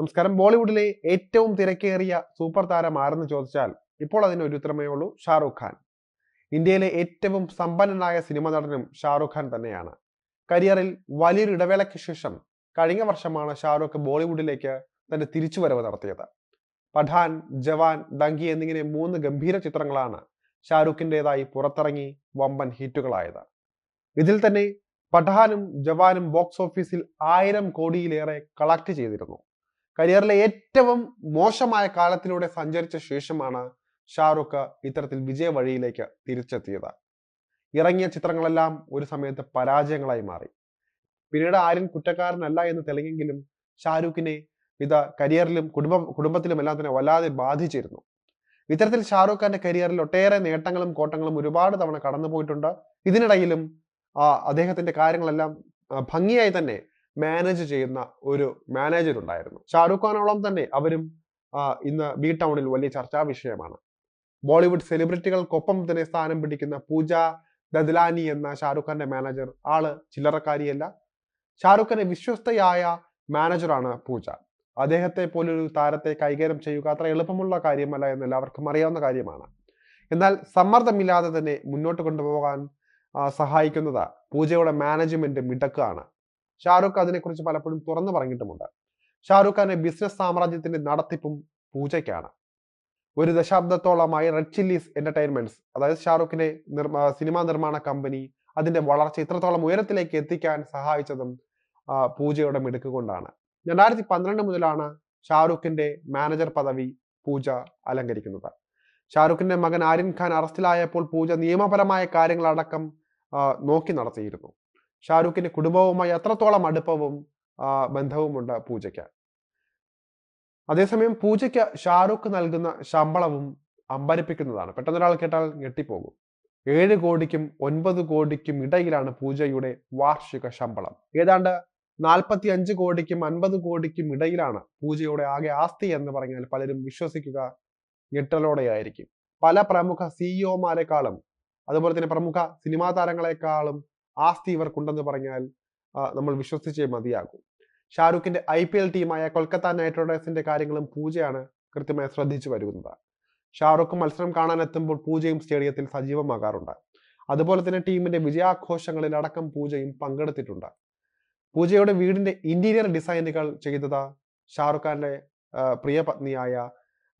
നമസ്കാരം. ബോളിവുഡിലെ ഏറ്റവും തിരക്കേറിയ സൂപ്പർ താരം ആരെന്ന് ചോദിച്ചാൽ ഇപ്പോൾ അതിന് ഒരു ഉത്തരമേ ഉള്ളൂ ഷാറൂഖ് ഖാൻ. ഇന്ത്യയിലെ ഏറ്റവും സമ്പന്നനായ സിനിമ നടനും ഷാറൂഖ് ഖാൻ തന്നെയാണ്. കരിയറിൽ വലിയൊരു ഇടവേളയ്ക്ക് ശേഷം കഴിഞ്ഞ വർഷമാണ് ഷാറൂഖ് ബോളിവുഡിലേക്ക് തന്റെ തിരിച്ചുവരവ് നടത്തിയത്. പഠാൻ ജവാൻ ഡങ്കി എന്നിങ്ങനെ മൂന്ന് ഗംഭീര ചിത്രങ്ങളാണ് ഷാരൂഖിന്റെതായി പുറത്തിറങ്ങി വമ്പൻ ഹിറ്റുകളായത്. ഇതിൽ തന്നെ പഠാനും ജവാനും ബോക്സ് ഓഫീസിൽ ആയിരം കോടിയിലേറെ കളക്ട് ചെയ്തിരുന്നു. കരിയറിലെ ഏറ്റവും മോശമായ കാലത്തിലൂടെ സഞ്ചരിച്ച ശേഷമാണ് ഷാറുഖ് ഇത്തരത്തിൽ വിജയ വഴിയിലേക്ക് തിരിച്ചെത്തിയത്. ഇറങ്ങിയ ചിത്രങ്ങളെല്ലാം ഒരു സമയത്ത് പരാജയങ്ങളായി മാറി. പിന്നീട് ആരും കുറ്റക്കാരനല്ല എന്ന് തെളിഞ്ഞെങ്കിലും ഷാരൂഖിനെ ഇത് കരിയറിലും കുടുംബ കുടുംബത്തിലും എല്ലാം തന്നെ വല്ലാതെ ബാധിച്ചിരുന്നു. ഇത്തരത്തിൽ ഷാറൂഖ് ഖാന്റെ കരിയറിൽ ഒട്ടേറെ നേട്ടങ്ങളും കോട്ടങ്ങളും ഒരുപാട് തവണ കടന്നുപോയിട്ടുണ്ട്. ഇതിനിടയിലും ആ അദ്ദേഹത്തിന്റെ കാര്യങ്ങളെല്ലാം ഭംഗിയായി തന്നെ മാനേജ് ചെയ്യുന്ന ഒരു മാനേജർ ഉണ്ടായിരുന്നു. ഷാറൂഖ് ഖാനോളം തന്നെ അവരും ഇന്ന് ബി ടൗണിൽ വലിയ ചർച്ചാ വിഷയമാണ്. ബോളിവുഡ് സെലിബ്രിറ്റികൾക്കൊപ്പം തന്നെ സ്ഥാനം പിടിക്കുന്ന പൂജ ദദ്ലാനി എന്ന ഷാറൂഖ് ഖാന്റെ മാനേജർ ആൾ ചില്ലറക്കാരിയല്ല. ഷാറൂഖ് ഖാന്റെ വിശ്വസ്തയായ മാനേജറാണ് പൂജ. അദ്ദേഹത്തെ പോലൊരു താരത്തെ കൈകാര്യം ചെയ്യുക അത്ര എളുപ്പമുള്ള കാര്യമല്ല എന്ന് എല്ലാവർക്കും അറിയാവുന്ന കാര്യമാണ്. എന്നാൽ സമ്മർദ്ദമില്ലാതെ തന്നെ മുന്നോട്ട് കൊണ്ടുപോകാൻ സഹായിക്കുന്നത് പൂജയുടെ മാനേജ്മെന്റ് മിടക്കാണ്. ഷാറൂഖ് അതിനെക്കുറിച്ച് പലപ്പോഴും തുറന്നു പറഞ്ഞിട്ടുമുണ്ട്. ഷാറൂഖ് ഖാന്റെ ബിസിനസ് സാമ്രാജ്യത്തിന്റെ നടത്തിപ്പും പൂജയ്ക്കാണ്. ഒരു ദശാബ്ദത്തോളമായി റെഡ് ചില്ലീസ് എന്റർടൈൻമെന്റ്സ് അതായത് ഷാറൂഖിന്റെ സിനിമാ നിർമ്മാണ കമ്പനി അതിന്റെ വളർച്ച ഇത്രത്തോളം ഉയരത്തിലേക്ക് എത്തിക്കാൻ സഹായിച്ചതും പൂജയുടെ മിടുക്ക് കൊണ്ടാണ്. രണ്ടായിരത്തി പന്ത്രണ്ട് മുതലാണ് ഷാറൂഖിന്റെ മാനേജർ പദവി പൂജ അലങ്കരിക്കുന്നത്. ഷാറൂഖിന്റെ മകൻ ആര്യൻ ഖാൻ അറസ്റ്റിലായപ്പോൾ പൂജ നിയമപരമായ കാര്യങ്ങളടക്കം നോക്കി നടത്തിയിരുന്നു. ഷാറൂഖിന്റെ കുടുംബവുമായി അത്രത്തോളം അടുപ്പവും ബന്ധവുമുണ്ട് പൂജയ്ക്ക്. അതേസമയം പൂജയ്ക്ക് ഷാരൂഖ് നൽകുന്ന ശമ്പളവും അമ്പരിപ്പിക്കുന്നതാണ്. പെട്ടെന്ന് ഒരാൾ കേട്ടാൽ ഞെട്ടിപ്പോകും. ഏഴ് കോടിക്കും ഒൻപത് കോടിക്കും ഇടയിലാണ് പൂജയുടെ വാർഷിക ശമ്പളം. ഏതാണ്ട് നാൽപ്പത്തി അഞ്ച് കോടിക്കും അൻപത് കോടിക്കും ഇടയിലാണ് പൂജയുടെ ആകെ ആസ്തി എന്ന് പറഞ്ഞാൽ പലരും വിശ്വസിക്കുക ഞെട്ടലോടെയായിരിക്കും. പല പ്രമുഖ സിഇഒമാരെക്കാളും അതുപോലെ തന്നെ പ്രമുഖ സിനിമാ താരങ്ങളെക്കാളും ആസ്തി ഇവർക്കുണ്ടെന്ന് പറഞ്ഞാൽ നമ്മൾ വിശ്വസിച്ചേ മതിയാകും. ഷാരൂഖിന്റെ ഐ പി എൽ ടീമായ കൊൽക്കത്ത നൈറ്റ് റൈഡേഴ്സിന്റെ കാര്യങ്ങളും പൂജയാണ് കൃത്യമായി ശ്രദ്ധിച്ചു വരുന്നത്. ഷാറൂഖ് മത്സരം കാണാനെത്തുമ്പോൾ പൂജയും സ്റ്റേഡിയത്തിൽ സജീവമാകാറുണ്ട്. അതുപോലെ തന്നെ ടീമിന്റെ വിജയാഘോഷങ്ങളിൽ അടക്കം പൂജയും പങ്കെടുത്തിട്ടുണ്ട്. പൂജയുടെ വീടിന്റെ ഇന്റീരിയർ ഡിസൈനുകൾ ചെയ്തത് ഷാറുഖ് ഖാന്റെ പ്രിയ പത്നിയായ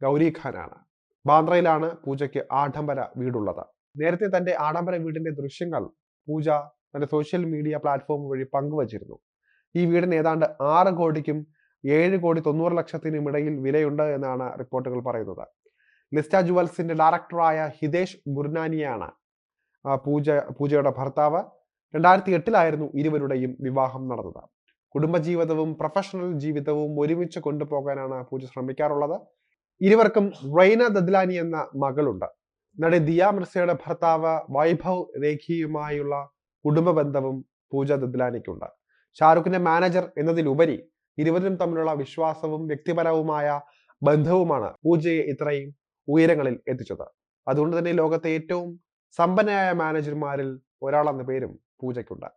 ഗൗരി ഖാനാണ്. ബാന്ദ്രയിലാണ് പൂജയ്ക്ക് ആഡംബര വീടുള്ളത്. നേരത്തെ തന്റെ ആഡംബര വീടിന്റെ ദൃശ്യങ്ങൾ പൂജ തന്റെ സോഷ്യൽ മീഡിയ പ്ലാറ്റ്ഫോം വഴി പങ്കുവച്ചിരുന്നു. ഈ വീടിന് ഏതാണ്ട് ആറ് കോടിക്കും ഏഴ് കോടി തൊണ്ണൂറ് ലക്ഷത്തിനും ഇടയിൽ വിലയുണ്ട് എന്നാണ് റിപ്പോർട്ടുകൾ പറയുന്നത്. ലിസ്റ്റ ജുവൽസിന്റെ ഡയറക്ടറായ ഹിതേഷ് ഗുർനാനിയാണ് പൂജ പൂജയുടെ ഭർത്താവ്. രണ്ടായിരത്തി എട്ടിലായിരുന്നു ഇരുവരുടെയും വിവാഹം നടന്നത്. കുടുംബജീവിതവും പ്രൊഫഷണൽ ജീവിതവും ഒരുമിച്ച് കൊണ്ടുപോകാനാണ് പൂജ ശ്രമിക്കാറുള്ളത്. ഇരുവർക്കും റൈന ദദ്ലാനി എന്ന മകളുണ്ട്. നടി ദിയ മിർസയുടെ ഭർത്താവ് വൈഭവ് രേഖിയുമായുള്ള കുടുംബ ബന്ധവും പൂജ ദദ്ലാനിക്കുണ്ട് ഷാറുഖിന്റെ മാനേജർ എന്നതിലുപരി ഇരുവരും തമ്മിലുള്ള വിശ്വാസവും വ്യക്തിപരവുമായ ബന്ധവുമാണ് പൂജയെ ഇത്രയും ഉയരങ്ങളിൽ എത്തിച്ചത്. അതുകൊണ്ട് തന്നെ ലോകത്തെ ഏറ്റവും സമ്പന്നയായ മാനേജർമാരിൽ ഒരാളെന്ന പേരും പൂജയ്ക്കുണ്ട്.